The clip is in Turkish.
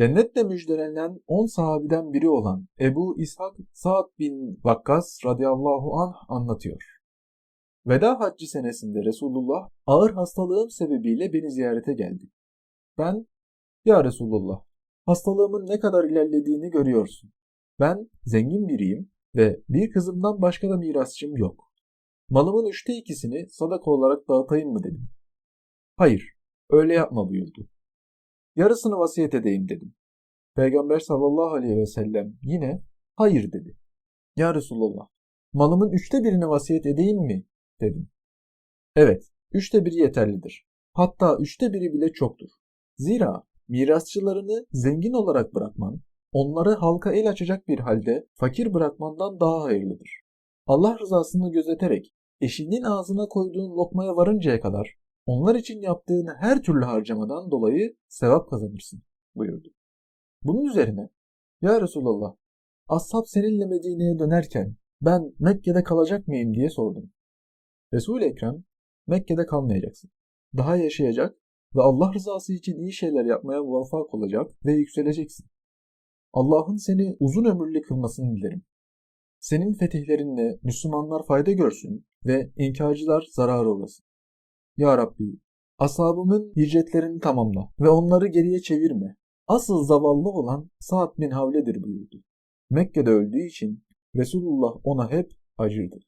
Cennetle müjdelenen 10 sahabiden biri olan Ebu İshak Sa'd bin Vakkas radıyallahu anh anlatıyor. Veda haccı senesinde Resulullah ağır hastalığım sebebiyle beni ziyarete geldi. Ben, ya Resulullah, hastalığımın ne kadar ilerlediğini görüyorsun. Ben zengin biriyim ve bir kızımdan başka da mirasçım yok. Malımın üçte ikisini sadaka olarak dağıtayım mı dedim. Hayır, öyle yapma buyurdu. Yarısını vasiyet edeyim dedim. Peygamber sallallahu aleyhi ve sellem yine hayır dedi. Ya Resulullah, malımın üçte birini vasiyet edeyim mi? dedim. Evet, üçte biri yeterlidir. Hatta üçte biri bile çoktur. Zira mirasçılarını zengin olarak bırakman, onları halka el açacak bir halde fakir bırakmandan daha hayırlıdır. Allah rızasını gözeterek eşinin ağzına koyduğun lokmaya varıncaya kadar onlar için yaptığın her türlü harcamadan dolayı sevap kazanırsın buyurdu. Bunun üzerine Ya Resulallah ashab seninle Medine'ye dönerken ben Mekke'de kalacak mıyım diye sordum. Resul-i Ekrem Mekke'de kalmayacaksın. Daha yaşayacak ve Allah rızası için iyi şeyler yapmaya muvaffak olacak ve yükseleceksin. Allah'ın seni uzun ömürlü kılmasını dilerim. Senin fetihlerinle Müslümanlar fayda görsün ve inkarcılar zarar uğrasın. Ya Rabbi, ashabımın hicretlerini tamamla ve onları geriye çevirme. Asıl zavallı olan Sa'd bin Havle'dir buyurdu. Mekke'de öldüğü için Resulullah ona hep acırdı.